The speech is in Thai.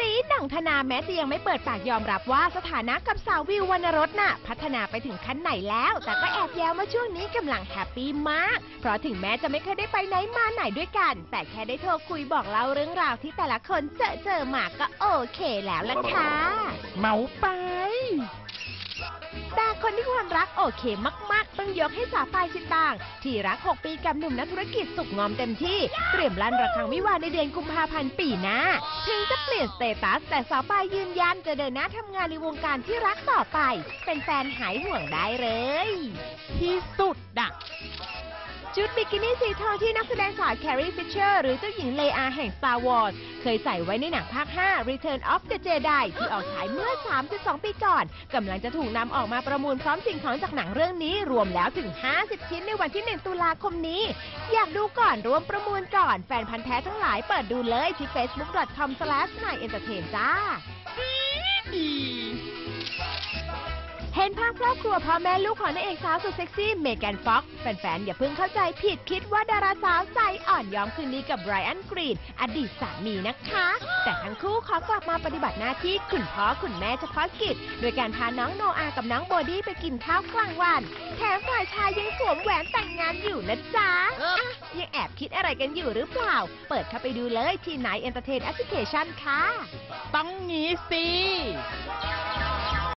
ตีนั่งธนาแม้จะยังไม่เปิดปากยอมรับว่าสถานะกับสาววิววรรณรสน่ะ พัฒนาไปถึงขั้นไหนแล้ว แต่ก็แอบแย้มว่าช่วงนี้กำลังแฮปปี้มาก เพราะถึงแม้จะไม่เคยได้ไปไหนมาไหนด้วยกัน แต่แค่ได้โทรคุยบอกเล่าเรื่องราวที่แต่ละคนเจอเจอมาก็โอเคแล้วล่ะค่ะ เมาไป ความรักโอเคมาก ๆ ต้องยกให้สาวปายชินตาง ที่รัก 6 ปีกับหนุ่มนักธุรกิจสุกงอมเต็มที่ เตรียมลั่นระฆังวิวาห์ในเดือนกุมภาพันธ์ปีหน้า ถึงจะเปลี่ยนสเตตัส แต่สาวปายยืนยันจะเดินหน้าทำงานในวงการที่รักต่อไป เป็นแฟนหายห่วงได้เลย ที่สุดอะ ชุดบิกินี่สีทองที่นักแสดงสาวแครีฟิชเชอร์หรือเจ้าหญิงเลอาแห่ง Star Wars เคยใส่ไว้ในหนังภาค 5 Return of the Jedi ที่ออกฉายเมื่อ 32 ปีก่อน กำลังจะถูกนำออกมาประมูลพร้อมสิ่งของจากหนังเรื่องนี้ รวมแล้วถึง 50 ชิ้นในวันที่ 1 ตุลาคมนี้ อยากดูก่อนรวมประมูลก่อน แฟนพันธ์แท้ทั้งหลายเปิดดูเลยที่ facebook.com/nighentertain จ้า เห็นภาพครอบครัวพ่อแม่ลูกของนางเอกสาวสุดเซ็กซี่เมแกนฟ็อกซ์แฟนๆ อย่าเพิ่งเข้าใจผิดคิดว่าดาราสาวใจอ่อนยอมคืนดีกับไบรอันกรีนอดีตสามีนะคะ แต่ทั้งคู่ขอกลับมาปฏิบัติหน้าที่คุณพ่อคุณแม่เฉพาะกิจ โดยการพาน้องโนอากับน้องโบดี้ไปกินข้าวกลางวันแถมฝ่ายชายยังสวมแหวนแต่งงานอยู่นะจ๊ะอะยังแอบคิดอะไรกันอยู่หรือเปล่า เปิดเข้าไปดูเลยที่ไหนเอนเตอร์เทนแอปพลิเคชันค่ะต้องงี้สิ